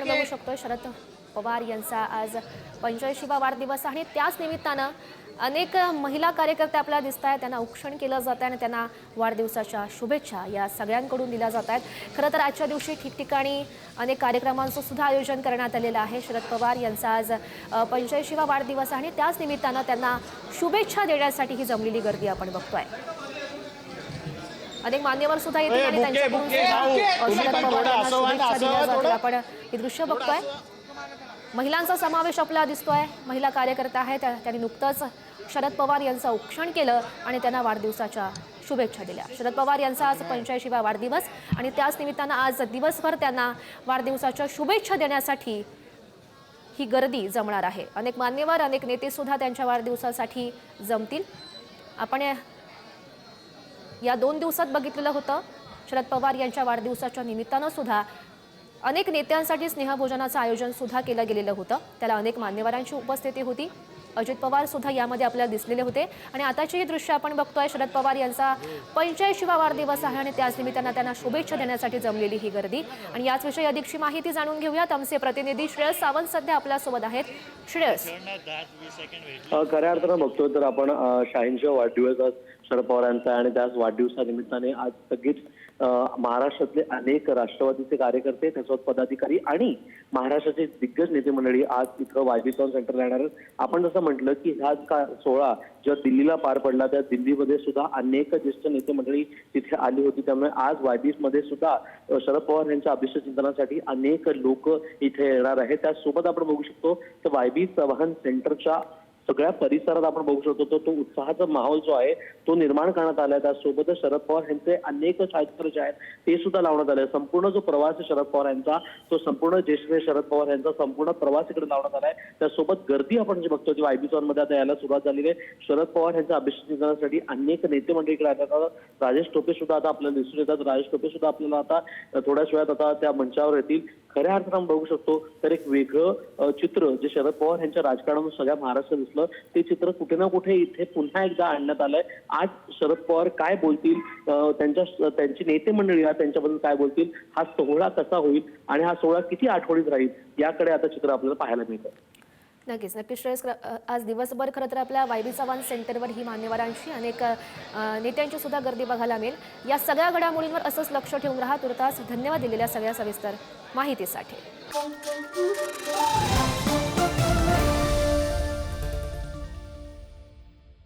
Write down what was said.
आपण बघू शकतो शरद पवार यांचा आज पंच्याऐंशीवा वाढदिवस आणि त्याच निमित्तानं अनेक महिला कार्यकर्ते आपल्याला दिसत आहेत. त्यांना उक्षण केलं जात आहे आणि त्यांना वाढदिवसाच्या शुभेच्छा या सगळ्यांकडून दिल्या जात आहेत. खरं तर आजच्या दिवशी ठिकठिकाणी अनेक कार्यक्रमांचं सुद्धा आयोजन करण्यात आलेलं आहे. शरद पवार यांचा आज पंच्याऐंशीवा वाढदिवस आहे. आणि त्याच निमित्तानं त्यांना शुभेच्छा देण्यासाठी ही जमलेली गर्दी आपण बघतोय. अनेक मान्यवर सुद्धा येतील आणि त्यांच्याकडून. आपण हे दृश्य बघतोय. महिलांचा समावेश आपल्याला दिसतोय. महिला कार्यकर्ते त्या- त्यांनी नुकतंच शरद पवार यांचं औक्षण केलं आणि त्यांना वाढदिवसाच्या शुभेच्छा दिल्या. शरद पवार यांचा आज पंच्याऐंशीवा वाढदिवस आणि त्याच निमित्तानं आज दिवसभर त्यांना वाढदिवसाच्या शुभेच्छा देण्यासाठी ही गर्दी जमणार आहे. अनेक मान्यवर अनेक नेते सुद्धा त्यांच्या वाढदिवसासाठी जमतील. आपण या- दोन दिवसात बघितलेलं होतं. शरद पवार यांच्या वाढदिवसाच्या निमित्तानं सुद्धा अनेक नेत्यांसाठी स्नेहभोजनाचं आयोजन सुद्धा केलं गेलेलं होतं. त्याला अनेक मान्यवरांची उपस्थिती होती. अजित पवार सुद्धा यामध्ये आपल्याला दिसलेले होते. आणि आताची ही दृश्य आपण बघतोय शरद पवार यांचा पंच्याऐंशीवा वाढदिवस आहे आणि त्याच निमित्तानं त्यांना शुभेच्छा देण्यासाठी जमलेली ही गर्दी. आणि याचविषयी अधिकची माहिती जाणून घेऊयात. आमचे प्रतिनिधी श्रेयस सावंत सध्या आपल्यासोबत आहेत. श्रेयस. खऱ्या अर्थानं बघतो तर आपण अ, शाहींचा वाढदिवस आज शरद पवारांचा आहे आणि त्याच वाढदिवसानिमित्ताने आज सगळीच महाराष्ट्रातले अनेक राष्ट्रवादीचे कार्यकर्ते त्यासोबत पदाधिकारी आणि महाराष्ट्राचे दिग्गज नेते मंडळी आज इथं वायबी सॉन सेंटरला येणार आपण जसं म्हटलं की हा का सोहळा जेव्हा दिल्लीला पार पडला त्या दिल्लीमध्ये सुद्धा अनेक ज्येष्ठ नेते मंडळी तिथे आली होती. त्यामुळे आज वायबीसमध्ये सुद्धा शरद पवार यांच्या अभिष्ट चिंतनासाठी अनेक लोक इथे येणार आहेत. त्यासोबत आपण बघू शकतो तर वायबी चव्हाण सेंटरच्या सगळ्या परिसरात आपण बघू शकतो तो तो उत्साहाचा माहोल जो आहे तो निर्माण करण्यात आलाय त्यासोबतच शरद पवार यांचे अनेक छायाचित्र जे आहेत ते सुद्धा लावण्यात आले संपूर्ण जो प्रवास आहे शरद पवार यांचा तो संपूर्ण ज्येष्ठ शरद पवार यांचा संपूर्ण प्रवास इकडे लावण्यात आलाय त्यासोबत गर्दी आपण जे बघतो ती वायबी मध्ये आता यायला सुरुवात झालेली आहे. शरद पवार यांच्या अभिषेक अनेक नेते मंडळी इकडे आले राजेश टोपे सुद्धा आता आपल्याला दिसून येतात. राजेश टोपे सुद्धा आपल्याला आता थोड्याच वेळात आता त्या मंचावर येतील. खऱ्या अर्थात आपण बघू शकतो तर एक वेगळं चित्र जे शरद पवार यांच्या राजकारणातून सगळ्या महाराष्ट्रात दिसलं ते चित्र कुठे ना कुठे इथे पुन्हा एकदा आणण्यात आलंय. आज शरद पवार काय बोलतील त्यांच्या त्यांची नेते मंडळी आज त्यांच्याबद्दल काय बोलतील हा सोहळा कसा होईल आणि हा सोहळा किती आठवडीत राहील याकडे आता चित्र आपल्याला पाहायला मिळतं. नक्कीच. नक्कीच श्रेयस आज दिवसभर खरं तर आपल्या वायबी चव्हाण सेंटरवर ही मान्यवरांशी अनेक नेत्यांची सुद्धा गर्दी बघायला मिळेल. या सगळ्या घडामोडींवर असंच लक्ष ठेवून राहा. तुर्तास धन्यवाद दिलेल्या सगळ्या सविस्तर माहितीसाठी.